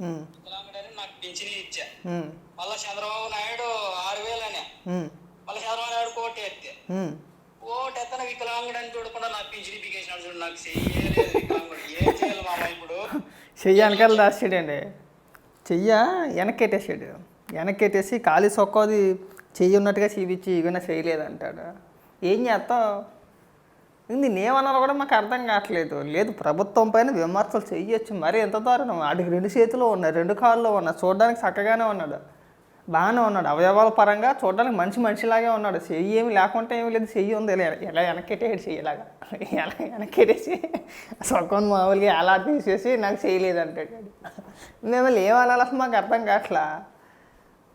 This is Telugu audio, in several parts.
వికలాంగుడని నాకు పింఛని ఇచ్చా. మళ్ళా చంద్రబాబు నాయుడు ఆరు వేలనే మళ్ళీ చంద్రబాబు నాయుడు కోటి ఎత్తే. ఓటు ఎత్తన వికలాంగుడని చూడకుండా నాకు పింఛని పీకేసినాడు చూడు నాకు చెయ్యలేదు వికలాంగుడు. ఏం చేయాలి మామ ఇప్పుడు? చెయ్యి వెనకాల దాచాడండి చెయ్య వెనక్కెట్టేసాడు వెనక్కెట్టేసి ఖాళీ సొక్కది చెయ్యి ఉన్నట్టుగా చూపించి ఇగన చేయలేదంటాడు ఏం చేస్తావు? ఇది నేమన్నారో కూడా మాకు అర్థం కావట్లేదు. లేదు ప్రభుత్వం పైన విమర్శలు చేయొచ్చు మరి ఎంత దారుణం. వాడికి రెండు చేతులు ఉన్నాయి రెండు కాళ్ళు ఉన్నాయి. చూడడానికి చక్కగానే ఉన్నాడు. బాగానే ఉన్నాడు. అవయవాల పరంగా చూడడానికి మంచి మనిషిలాగే ఉన్నాడు. చెయ్యి ఏమి లేకుంటే ఏమి లేదు. చెయ్యి ఉంది. ఎలా వెనక్కిటేడు చెయ్యలాగా ఎలా వెనక్కిటేసి సొక్కని మామూలుగా ఎలా తీసేసి నాకు చేయలేదు అంటాడు. మేము ఏమనాలి అసలు మాకు అర్థం కావట్లా?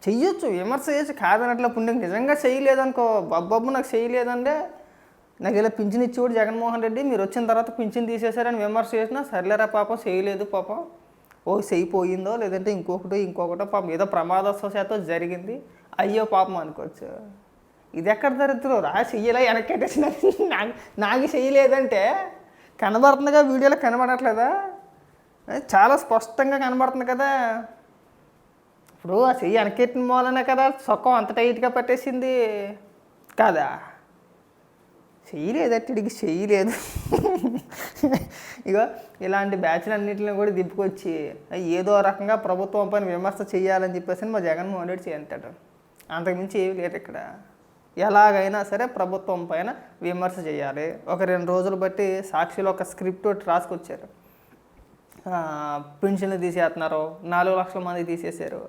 చెయ్యొచ్చు. విమర్శ చేయొచ్చు కాదనట్ల పుణ్యం. నిజంగా చేయలేదనుకో బబ్బబ్బు నాకు చేయలేదంటే నాకు ఇలా పింఛన్ ఇచ్చేవాడు జగన్మోహన్ రెడ్డి మీరు వచ్చిన తర్వాత పింఛన్ తీసేశారని విమర్శ చేసినా సర్లేరా పాపం చేయలేదు పాపం. ఓ చెయ్యి పోయిందో లేదంటే ఇంకొకటి ఇంకొకటో పాపం. ఏదో ప్రమాదవశాత్తు జరిగింది. అయ్యో పాపం అనుకోవచ్చు. ఇది ఎక్కడ దరిద్రం? రా చెయ్యలే వెనక్కెట్టేసి నాకు నాకు చేయలేదంటే కనబడుతుందిగా వీడియోలో కనబడట్లేదా? చాలా స్పష్టంగా కనబడుతుంది కదా. ఇప్పుడు ఆ చెయ్యి వెనకెట్టిన మూలనే కదా సొక్కం అంత టైట్గా పట్టేసింది. కాదా? చేయలేదు అట్టిడికి చేయలేదు. ఇక ఇలాంటి బ్యాచ్లన్నింటిని కూడా దిప్పుకొచ్చి ఏదో రకంగా ప్రభుత్వం పైన విమర్శ చేయాలని చెప్పేసి మా జగన్మోహన్ రెడ్డి చేయంటాడు. అంతకుమించి ఏమి లేదు ఇక్కడ. ఎలాగైనా సరే ప్రభుత్వం పైన విమర్శ చేయాలి. ఒక రెండు రోజులు బట్టి సాక్షిలో ఒక స్క్రిప్ట్ ఒకటి రాసుకొచ్చారు. పెన్షన్లు తీసేస్తున్నారు నాలుగు లక్షల మంది తీసేశారు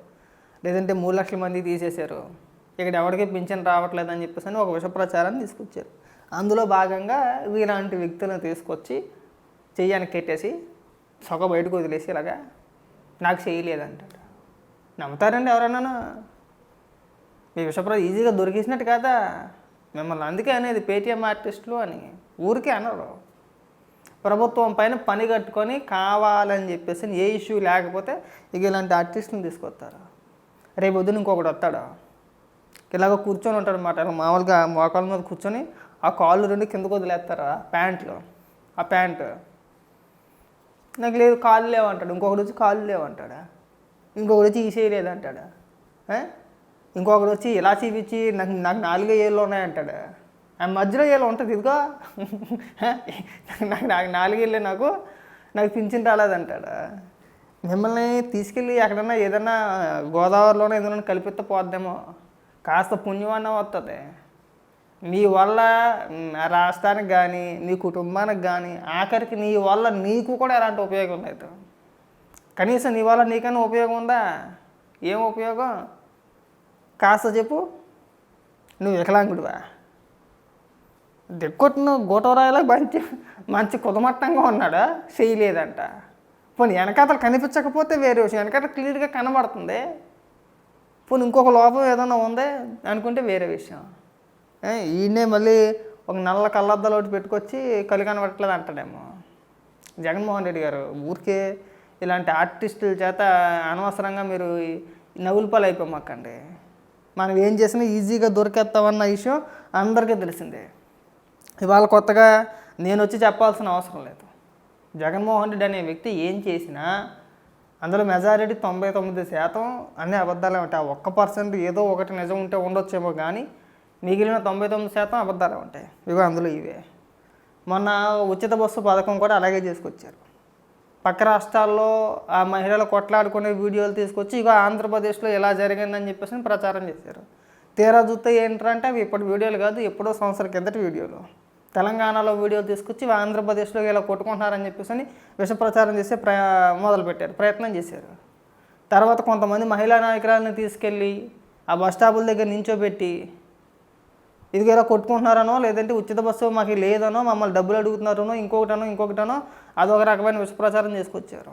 లేదంటే మూడు లక్షల మంది తీసేశారు. ఇక్కడ ఎవరికి పింఛన్ రావట్లేదు అని చెప్పేసి అని ఒక విష ప్రచారాన్ని తీసుకొచ్చారు. అందులో భాగంగా ఇలాంటి వ్యక్తులను తీసుకొచ్చి చెయ్యానికి కెట్టేసి సొగ బయటకు వదిలేసి ఇలాగా నాకు చేయలేదంటాడు నమ్ముతారండి ఎవరన్నా మీ విషప్ర ఈజీగా దొరికేసినట్టు కదా? మిమ్మల్ని అందుకే అనేది పేటీఎం ఆర్టిస్టులు అని ఊరికే అనరు. ప్రభుత్వం పైన పని కట్టుకొని కావాలని చెప్పేసి ఏ ఇష్యూ లేకపోతే ఇక ఇలాంటి ఆర్టిస్టులను తీసుకొస్తారు. రేపు వద్దున ఇంకొకటి వస్తాడు. ఇలాగ కూర్చొని ఉంటాడు అనమాట మామూలుగా మోకాళ్ళ మీద కూర్చొని ఆ కాళ్ళు రెండు కిందకు వదిలేస్తారా? ప్యాంట్లు. ఆ ప్యాంట్. నాకు లేదు కాళ్ళు లేవంటాడు. ఇంకొకటి వచ్చి కాళ్ళు లేవంటాడా? ఇంకొకటి వచ్చి ఈసేయలేదంటాడా? ఇంకొకటి వచ్చి ఇలా చూపించి నాకు నాకు నాలుగే ఏళ్ళు ఉన్నాయంటాడు? ఆ మధ్యలో ఏళ్ళు ఉంటుంది ఇదిగో. నాకు నాకు నాలుగేళ్ళే నాకు. నాకు పింఛన్ రాలేదంటాడు? మిమ్మల్ని తీసుకెళ్ళి ఎక్కడన్నా ఏదన్నా గోదావరిలోనో ఏదైనా కల్పిస్తే పోద్దేమో. కాస్త పుణ్యమన్నా వస్తుంది నీ వల్ల రాష్ట్రానికి కానీ నీ కుటుంబానికి కానీ ఆఖరికి నీ వల్ల నీకు కూడా ఎలాంటి ఉపయోగం లేదు. కనీసం నీ వల్ల నీకైనా ఉపయోగం ఉందా? ఏం ఉపయోగం? కాస్త చెప్పు. నువ్వు వికలాంగుడివా? దిక్కొట్టిన గోటవరాయలా మంచి మంచి కుదమట్టంగా ఉన్నాడా? చేయలేదంట. పోనీ వెనకాతలు కనిపించకపోతే వేరే విషయం. వెనకాతలు క్లియర్గా కనబడుతుంది. పోనీ ఇంకొక లోపం ఏదైనా ఉందే? అనుకుంటే వేరే విషయం. ఈయనే మళ్ళీ ఒక నల్ల కళ్ళద్దాలు ఒకటి పెట్టుకొచ్చి కలి కనబడట్లేదు అంటాడేమో. జగన్మోహన్ రెడ్డి గారు ఊరికే ఇలాంటి ఆర్టిస్టుల చేత అనవసరంగా మీరు ఈ నవ్వుల పాలు అయిపోమాకండి మనం ఏం చేసినా ఈజీగా దొరికేస్తామన్న విషయం అందరికీ తెలిసిందే. ఇవాళ కొత్తగా నేను వచ్చి చెప్పాల్సిన అవసరం లేదు. జగన్మోహన్ రెడ్డి అనే వ్యక్తి ఏం చేసినా అందులో మెజారిటీ తొంభై తొమ్మిది శాతం అన్ని అబద్ధాలు ఉంటాయి. ఆ ఒక్క పర్సెంట్ ఏదో ఒకటి నిజం ఉంటే ఉండొచ్చేమో కానీ మిగిలిన తొంభై తొమ్మిది శాతం అబద్ధాలే ఉంటాయి. ఇగో అందులో ఇవే. మొన్న ఉచిత బస్సు పథకం కూడా అలాగే చేసుకొచ్చారు. పక్క రాష్ట్రాల్లో ఆ మహిళలు కొట్లాడుకునే వీడియోలు తీసుకొచ్చి ఇగో ఆంధ్రప్రదేశ్లో ఎలా జరిగిందని చెప్పేసి ప్రచారం చేశారు. తీరా చూస్తే ఏంటంటే అవి ఇప్పటి వీడియోలు కాదు ఎప్పుడో సంవత్సరం కిందటి వీడియోలు. తెలంగాణలో వీడియోలు తీసుకొచ్చి ఇవి ఆంధ్రప్రదేశ్లో ఇలా కొట్టుకుంటున్నారని చెప్పేసి అని విష ప్రచారం చేసే ప్ర మొదలుపెట్టారు ప్రయత్నం చేశారు. తర్వాత కొంతమంది మహిళా నాయకురాలను తీసుకెళ్ళి ఆ బస్ స్టాపుల దగ్గర నించోబెట్టి ఇదిగో ఇలా కొట్టుకుంటున్నారనో లేదంటే ఉచిత బస్సు మాకు లేదనో మమ్మల్ని డబ్బులు అడుగుతున్నారనో ఇంకొకటనో ఇంకొకటనో అదొక రకమైన విషప్రచారం చేసుకొచ్చారు.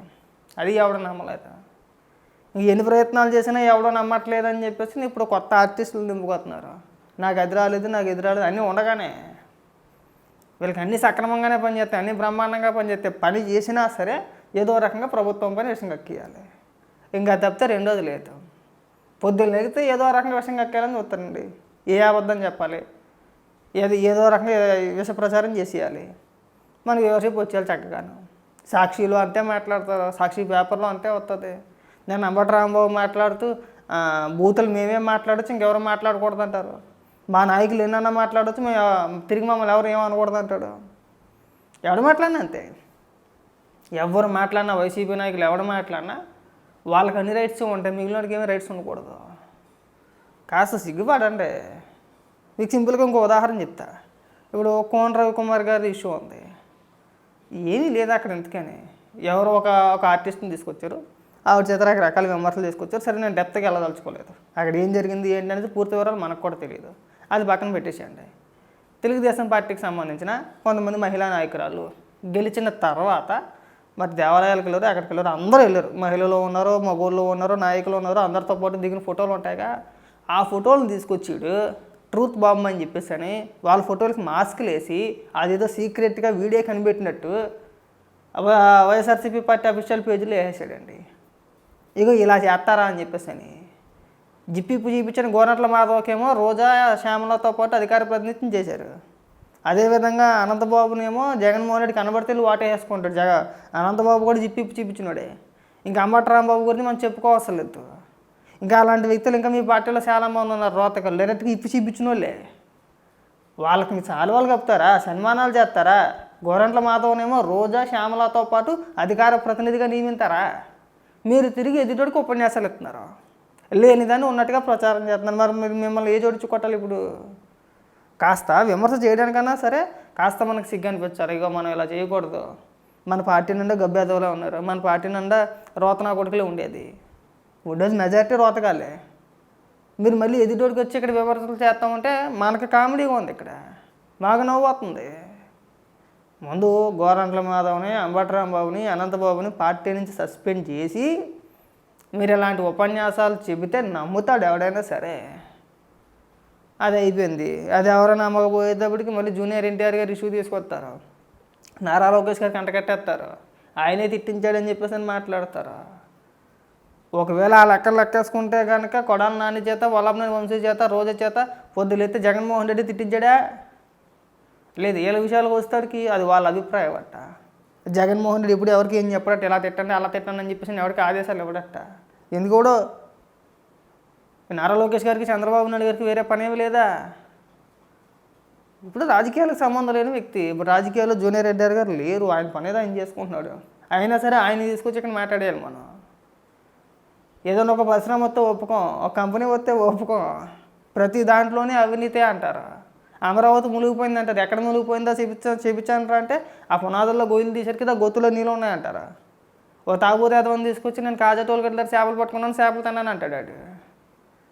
అది ఎవడ నమ్మలేదు? ఇంక ఎన్ని ప్రయత్నాలు చేసినా ఎవడో నమ్మట్లేదని చెప్పేసి ఇప్పుడు కొత్త ఆర్టిస్టులు నింపుకొస్తున్నారు నాకు అది రాలేదు నాకు ఎదురు రాలేదు అన్నీ ఉండగానే వీళ్ళకి అన్నీ సక్రమంగానే పనిచేస్తాయి అన్నీ బ్రహ్మాండంగా పనిచేస్తాయి. పని చేసినా సరే ఏదో రకంగా ప్రభుత్వం పని విషయం కక్కియాలి. ఇంకా తప్పితే రెండోది లేదు. పొద్దున్న లేగితే ఏదో రకంగా విషయం కక్కేయాలని చూస్తారండి. ఏ అబద్ధం చెప్పాలి? ఏది ఏదో రకంగా విష ప్రచారం చేసేయాలి. మనకి ఎవరిసేపు వచ్చేయాలి చక్కగాను. సాక్షిలో అంతే మాట్లాడతారు. సాక్షి పేపర్లో అంతే వస్తుంది నేను అంబటి రాంబాబు మాట్లాడుతూ బూతులు మేమే మాట్లాడచ్చు ఇంకెవరు మాట్లాడకూడదు అంటారు మా నాయకులు ఎన్నన్నా మాట్లాడచ్చు మేము తిరిగి మమ్మల్ని ఎవరు ఏమనకూడదు అంటాడు ఎవడు మాట్లాడినా అంతే. ఎవరు మాట్లాడినా వైసీపీ నాయకులు ఎవడు మాట్లాడినా వాళ్ళకి అన్ని రైట్స్ ఉంటాయి మిగిలినకి ఏమీ రైట్స్ ఉండకూడదు. కాస్త సిగ్గుపడండి. మీకు సింపుల్గా ఇంకో ఉదాహరణ చెప్తా. ఇప్పుడు కోన రవికుమార్ గారి ఇష్యూ ఉంది. ఏమీ లేదు అక్కడ ఎందుకని ఎవరో ఒక ఒక ఆర్టిస్ట్ని తీసుకొచ్చారు. ఆవిడ చేత రకరకాల విమర్శలు తీసుకొచ్చారు. సరే నేను డెప్త్గా వెళ్ళదలుచుకోలేదు. అక్కడ ఏం జరిగింది ఏంటి అనేది పూర్తి వివరాలు మనకు కూడా తెలియదు అది పక్కన పెట్టేసేయండి. తెలుగుదేశం పార్టీకి సంబంధించిన కొంతమంది మహిళా నాయకురాలు గెలిచిన తర్వాత మరి దేవాలయాలకు వెళ్ళారు అక్కడికి వెళ్ళారు. అందరూ వెళ్ళారు. మహిళలు ఉన్నారు మగోళ్ళు ఉన్నారు నాయకులు ఉన్నారు అందరితో పాటు దిగిన ఫోటోలు ఉంటాయిగా. ఆ ఫోటోలను తీసుకొచ్చాడు ట్రూత్ బాంబ్ అని చెప్పేసి అని వాళ్ళ ఫోటోలకి మాస్క్లు వేసి అదేదో సీక్రెట్గా వీడియో కనిపెట్టినట్టు వైఎస్ఆర్సీపీ పార్టీ అఫీషియల్ పేజీలో వేసేసాడండి. ఇగో ఇలా చేస్తారా అని చెప్పేసి అని జిప్పిప్పు చూపించిన గోనట్ల మాధవకేమో రోజా శ్యామలతో పాటు అధికార ప్రతినిధిత్వం చేశారు. అదేవిధంగా అనంతబాబునేమో జగన్మోహన్ రెడ్డి కనబడితే వాటేసుకుంటాడు వాటే వేసుకుంటాడు. జగ అనంతబాబు కూడా జిప్పిప్పు చూపించినాడే. ఇంకా అంబటి రాంబాబు గురించి మనం చెప్పుకోవసలేదు ఇంకా అలాంటి వ్యక్తులు ఇంకా మీ పార్టీలో చాలామంది ఉన్నారు. రోతకలు. డైరెక్ట్గా ఇప్పి చూపించిన వాళ్ళే వాళ్ళకి మీ వాళ్ళు కప్పుతారా? సన్మానాలు చేస్తారా? గోరంట్ల మాధవనేమో రోజా శ్యామలతో పాటు అధికార ప్రతినిధిగా నియమితారా? మీరు తిరిగి ఎదుటోడికి ఉపన్యాసాలు ఇస్తున్నారు. లేనిదాన్ని ఉన్నట్టుగా ప్రచారం చేస్తున్నారు. మరి మీరు మిమ్మల్ని ఏ జోడించి కొట్టాలి ఇప్పుడు? కాస్త విమర్శ చేయడానికన్నా సరే కాస్త మనకు సిగ్గు అనిపించారు ఇగో మనం ఇలా చేయకూడదు. మన పార్టీ నిండా గబ్బేదవులే ఉన్నారు. మన పార్టీ నిండా రోతనా కొడుకులే ఉండేది. ఉండేది మెజారిటీ రోతకాలే. మీరు మళ్ళీ ఎదుటోడికి వచ్చి ఇక్కడ విమర్శలు చేస్తామంటే మనకి కామెడీగా ఉంది ఇక్కడ. మాకు నవ్వు వస్తుంది. ముందు గోరంట్ల మాధవ్ని అంబటరాంబాబుని అనంతబాబుని పార్టీ నుంచి సస్పెండ్ చేసి మీరు ఇలాంటి ఉపన్యాసాలు చెబితే నమ్ముతాడు ఎవడైనా సరే. అది అయిపోయింది. అది ఎవరైనా నమ్మకపోయేటప్పటికి మళ్ళీ జూనియర్ ఎన్టీఆర్ గారు ఇష్యూ తీసుకొస్తారు. నారా లోకేష్ గారికి అంటకట్టేస్తారు ఆయనే తిట్టించాడని చెప్పేసి అని మాట్లాడతారు. ఒకవేళ ఆ లెక్కలు లెక్కేసుకుంటే కనుక కొడాల నాని చేత వల్లభనేని వంశీ చేత రోజా చేత పొద్దులెత్తి జగన్మోహన్ రెడ్డి తిట్టించాడా? లేదు వీళ్ళ విషయాలకు వస్తాడికి అది వాళ్ళ అభిప్రాయం అట్ట? జగన్మోహన్ రెడ్డి ఇప్పుడు ఎవరికి ఏం చెప్పడట ఇలా తిట్టండి అలా తిట్టండి అని చెప్పేసి ఎవరికి ఆదేశాలు ఇవ్వడట? ఎందుకు కూడా? నారా లోకేష్ గారికి చంద్రబాబు నాయుడు గారికి వేరే పనేమి లేదా? ఇప్పుడు రాజకీయాలకు సంబంధం లేని వ్యక్తి ఇప్పుడు రాజకీయాల్లో జూనియర్ ఎన్టీఆర్ గారు లేరు ఆయన పని ఏదో ఆయన చేసుకుంటున్నాడు. అయినా సరే ఆయన తీసుకొచ్చి ఇక్కడ మాట్లాడేయాలి మనం. ఏదైనా ఒక పరిశ్రమ వస్తే ఒప్పుకోం ఒక కంపెనీ వస్తే ఒప్పుకోం. ప్రతి దాంట్లోనే అవినీతే అంటారు. అమరావతి మునిగిపోయింది అంటారు ఎక్కడ మునిగిపోయిందో చూపించా చూపించారంటారా అంటే ఆ పునాదుల్లో గొయ్యలు తీసేసరికి కదా గొత్తులో నీళ్ళు ఉన్నాయంటారా ఓ తాగుబోతే అదవని తీసుకొచ్చి నేను కాజాటోలు గట్ల చేపలు పట్టుకున్నాను చేపలు తిన్నాను అంటాడు వాడు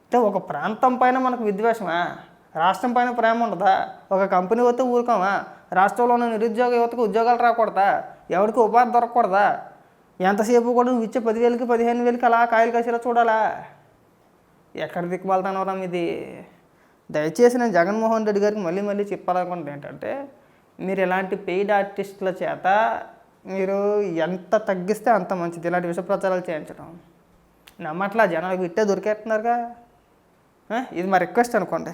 అంటే ఒక ప్రాంతం పైన మనకు విద్వేషమా? రాష్ట్రం పైన ప్రేమ ఉండదా? ఒక కంపెనీ వస్తే ఊరుకోమా? రాష్ట్రంలో ఉన్న నిరుద్యోగ యువతకు ఉద్యోగాలు రాకూడదా? ఎవరికి ఉపాధి దొరకకూడదా? ఎంతసేపు కూడా నువ్వు ఇచ్చే పదివేలకి పదిహేను వేలకి అలా కాయలు కాసేలా చూడాలా? ఎక్కడ దిక్కుమాలతానవరా ఇది దయచేసి నేను జగన్మోహన్ రెడ్డి గారికి మళ్ళీ మళ్ళీ చెప్పాలనుకుంటే ఏంటంటే మీరు ఇలాంటి పెయిడ్ ఆర్టిస్టుల చేత మీరు ఎంత తగ్గిస్తే అంత మంచిది ఇలాంటి విష ప్రచారాలు చేయించడం. నమ్మట్లా జనాలకు ఇట్టే దొరికేస్తున్నారుగా. ఇది మా రిక్వెస్ట్ అనుకోండి.